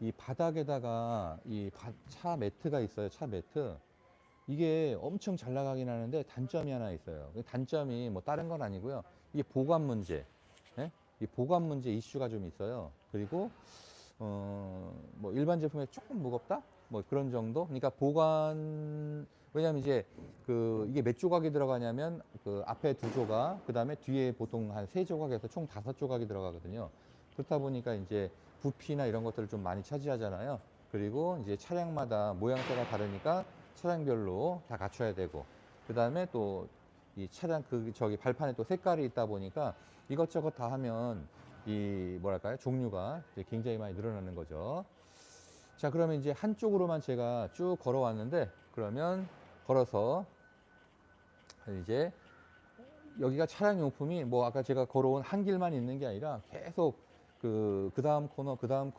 이 바닥에다가 이 차 매트가 있어요. 차 매트. 이게 엄청 잘 나가긴 하는데 단점이 하나 있어요. 그 단점이 뭐 다른 건 아니고요. 이게 보관 문제. 예? 이 보관 문제 이슈가 좀 있어요. 그리고 어, 뭐 일반 제품에 조금 무겁다? 뭐 그런 정도? 그러니까 보관, 왜냐면 이제 그 이게 몇 조각이 들어가냐면 그 앞에 두 조각, 그 다음에 뒤에 보통 한 세 조각에서 총 다섯 조각이 들어가거든요. 그렇다 보니까 이제 부피나 이런 것들을 좀 많이 차지하잖아요. 그리고 이제 차량마다 모양새가 다르니까 차량별로 다 갖춰야 되고, 그 다음에 또 이 차량 그 저기 발판에 또 색깔이 있다 보니까 이것저것 다 하면 이 뭐랄까요 종류가 이제 굉장히 많이 늘어나는 거죠. 자 그러면 이제 한쪽으로만 제가 쭉 걸어왔는데 그러면 걸어서 이제 여기가 차량 용품이 뭐 아까 제가 걸어온 한 길만 있는 게 아니라 계속 그 그 다음 코너 그 다음 코너